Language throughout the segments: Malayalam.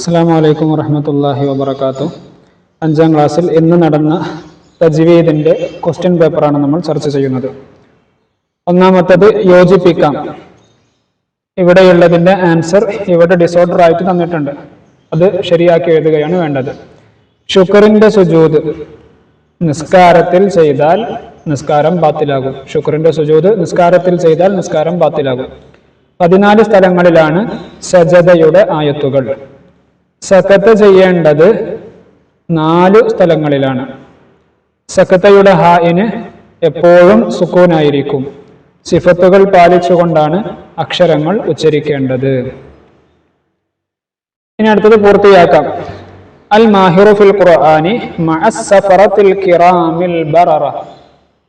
അസ്സാം വലൈക്കും വറഹമത്തല്ലാഹി വബർക്കാത്തു അഞ്ചാം ക്ലാസ്സിൽ ഇന്ന് നടന്ന തജ്വീദിന്റെ ക്വസ്റ്റ്യൻ പേപ്പറാണ് നമ്മൾ ചർച്ച ചെയ്യുന്നത്. ഒന്നാമത്തത് യോജിപ്പിക്കാം. ഇവിടെയുള്ളതിന്റെ ആൻസർ ഇവിടെ ഡിസോർഡർ ആയിട്ട് തന്നിട്ടുണ്ട്. അത് ശരിയാക്കി എഴുതുകയാണ് വേണ്ടത്. ഷുക്കറിന്റെ സുജൂത് നിസ്കാരത്തിൽ ചെയ്താൽ നിസ്കാരം ബാത്തിലാകും. ഷുക്കറിന്റെ സുജൂത് നിസ്കാരത്തിൽ ചെയ്താൽ നിസ്കാരം ബാത്തിലാകും. പതിനാല് സ്ഥലങ്ങളിലാണ് സജതയുടെ ആയത്തുകൾ. സക്കത്ത് ചെയ്യേണ്ടത് നാല് സ്ഥലങ്ങളിലാണ്. സക്കത്തയുടെ ഹായിന് എപ്പോഴും സുക്കൂനായിരിക്കും. സിഫത്തുകൾ പാലിച്ചുകൊണ്ടാണ് അക്ഷരങ്ങൾ ഉച്ചരിക്കേണ്ടത്. ഇനി അടുത്തത് പൂർത്തിയാക്കാം. അൽ മാഹിറു ഫിൽ ഖുർആനി കിറാമിൽ ബററ.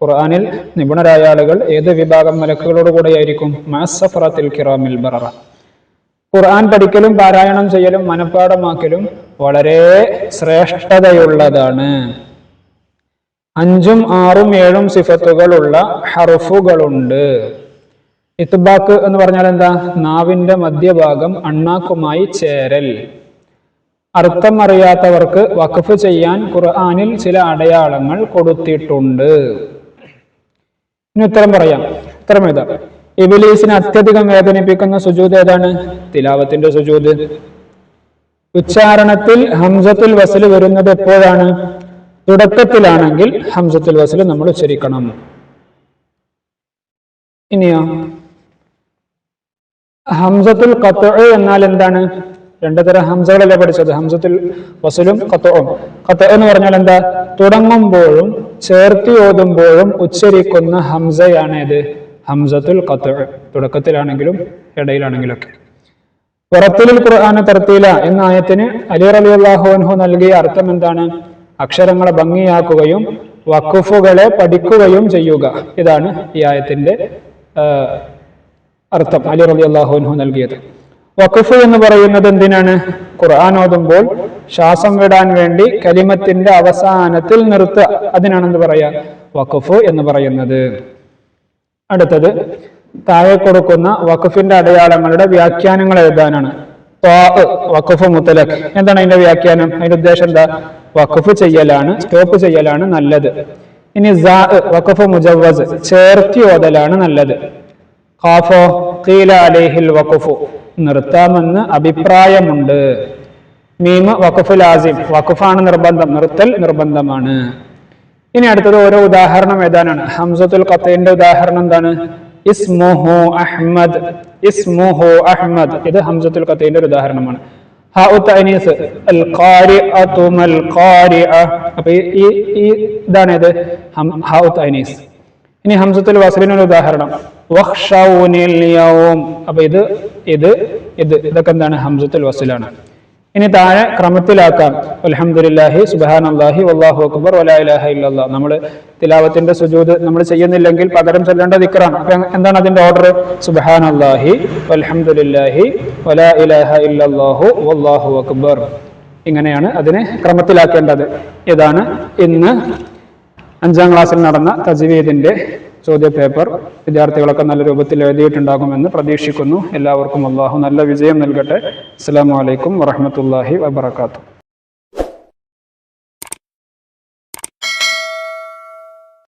ഖുർആനിൽ നിപുണരായ ആളുകൾ ഏത് വിഭാഗം മലക്കുകളോട് കൂടെയായിരിക്കും? മഅസ്സഫറത്തിൽ കിറാമിൽ ബററ. ഖുർആൻ പഠിക്കലും പാരായണം ചെയ്യലും മനഃപ്പാടമാക്കലും വളരെ ശ്രേഷ്ഠതയുള്ളതാണ്. അഞ്ചും ആറും ഏഴും സിഫത്തുകളുള്ള ഹറുഫുകളുണ്ട് ഇത്തുബാക്ക് എന്ന് പറഞ്ഞാൽ എന്താ? നാവിന്റെ മധ്യഭാഗം അണ്ണാക്കുമായി ചേരൽ. അർത്ഥം അറിയാത്തവർക്ക് വഖഫ് ചെയ്യാൻ ഖുർആാനിൽ ചില അടയാളങ്ങൾ കൊടുത്തിട്ടുണ്ട്. ഇനി ഉത്തരം പറയാം. ഉത്തരം എഴുതാം. ഇബിലീസിനെ അത്യധികം വേദനിപ്പിക്കുന്ന സുജൂത് ഏതാണ്? തിലാവത്തിന്റെ സുജൂത്. ഉച്ചാരണത്തിൽ ഹംസത്തിൽ വസൽ വരുന്നത് എപ്പോഴാണ്? തുടക്കത്തിലാണെങ്കിൽ ഹംസത്തിൽ വസൽ നമ്മൾ ഉച്ചരിക്കണം. ഇനിയോ? ഹംസത്തുൽ കത്ത് എന്നാൽ എന്താണ്? രണ്ടു തരം ഹംസകളല്ലേ പഠിച്ചത്? ഹംസത്തിൽ വസലും കത്തോം കത്ത് എന്ന് പറഞ്ഞാൽ എന്താ? തുടങ്ങുമ്പോഴും ചേർത്തി ഓതുമ്പോഴും ഉച്ചരിക്കുന്ന ഹംസയാണ് ഇത് ഹംസത്തുൽ ഖത്ത് തുടക്കത്തിലാണെങ്കിലും ഇടയിലാണെങ്കിലും ഒക്കെ പുറത്തിലിൽ ഖുർആാന തർത്തീല എന്ന ആയത്തിന് അലി റലി അള്ളാഹുഹു നൽകിയ അർത്ഥം എന്താണ്? അക്ഷരങ്ങളെ ഭംഗിയാക്കുകയും വക്കുഫുകളെ പഠിക്കുകയും ചെയ്യുക. ഇതാണ് ഈ ആയത്തിന്റെ അർത്ഥം അലി റലി അള്ളാഹുഹു നൽകിയത്. വഖഫ് എന്ന് പറയുന്നത് എന്തിനാണ്? ഖുർആൻ ഓതുമ്പോൾ ശ്വാസം വിടാൻ വേണ്ടി കലിമത്തിന്റെ അവസാനത്തിൽ നിർത്തുക. അതിനാണെന്ന് പറയാ? വഖഫ് എന്ന് പറയുന്നത്. അടുത്തത് താഴെ കൊടുക്കുന്ന വഖഫിന്റെ അടയാളങ്ങളുടെ വ്യാഖ്യാനങ്ങൾ എഴുതാനാണ്. വഖഫ് മുത്തലഖ്. എന്താണ് അതിന്റെ വ്യാഖ്യാനം? അതിന്റെ ഉദ്ദേശം എന്താ? വഖഫ് ചെയ്യലാണ് സ്റ്റോപ്പ് ചെയ്യലാണ് നല്ലത്. ഇനി വഖഫ് മുജവസ് ചേർത്തി ഓതലാണ് നല്ലത്. ഖാഫോ ഖീല വഖഫു. നിർത്താമെന്ന് അഭിപ്രായമുണ്ട്. മീമ് വഖഫ് ലാസിം. വഖഫാണ് നിർബന്ധം. നിർത്തൽ നിർബന്ധമാണ്. ഇനി അടുത്തത് ഓരോ ഉദാഹരണം ഏതാനാണ്? ഹംസത്തുൽ കത്തേന്റെ ഉദാഹരണം എന്താണ്? ഇസ്മുഹു അഹ്മദ്. ഇസ്മുഹു അഹ്മദ്. ഇത് ഹംസത്തുൽ കത്തേന്റെ ഒരു ഉദാഹരണമാണ്. ഈ ഇതാണ് ഇനി ഹംസത്തുൽ വസലിനൊരു ഉദാഹരണം. അപ്പൊ ഇത് ഇത് ഇതൊക്കെ എന്താണ്? ഹംസത്തുൽ വസലാണ്. ഇനി താഴെ ക്രമത്തിലാക്കാം. അലഹമുല്ലാഹി സുബാൻ അള്ളാഹി വല്ലാഹു അക്ബർ വലാഹ ഇല്ലാ നമ്മൾ തിലാവത്തിന്റെ സുജൂത് നമ്മൾ ചെയ്യുന്നില്ലെങ്കിൽ പകരം ചെല്ലേണ്ട ദിക്റാണ്. അപ്പൊ എന്താണ് അതിന്റെ ഓർഡർ? സുബാൻ അള്ളാഹി അലഹമുല്ലാഹി വലാ ഇലാഹ ഇല്ലാഹു വല്ലാഹു അക്ബർ. ഇങ്ങനെയാണ് അതിനെ ക്രമത്തിലാക്കേണ്ടത്. ഇതാണ് ഇന്ന് അഞ്ചാം ക്ലാസ്സിൽ നടന്ന തജ്വീദിന്റെ ചോദ്യ പേപ്പർ വിദ്യാർത്ഥികളൊക്കെ നല്ല രൂപത്തിൽ എഴുതിയിട്ടുണ്ടാകുമെന്ന് പ്രതീക്ഷിക്കുന്നു. എല്ലാവർക്കും അള്ളാഹു നല്ല വിജയം നൽകട്ടെ. അസ്സാം വലൈക്കും വറഹമത്തല്ലാഹി വബർക്കാത്തു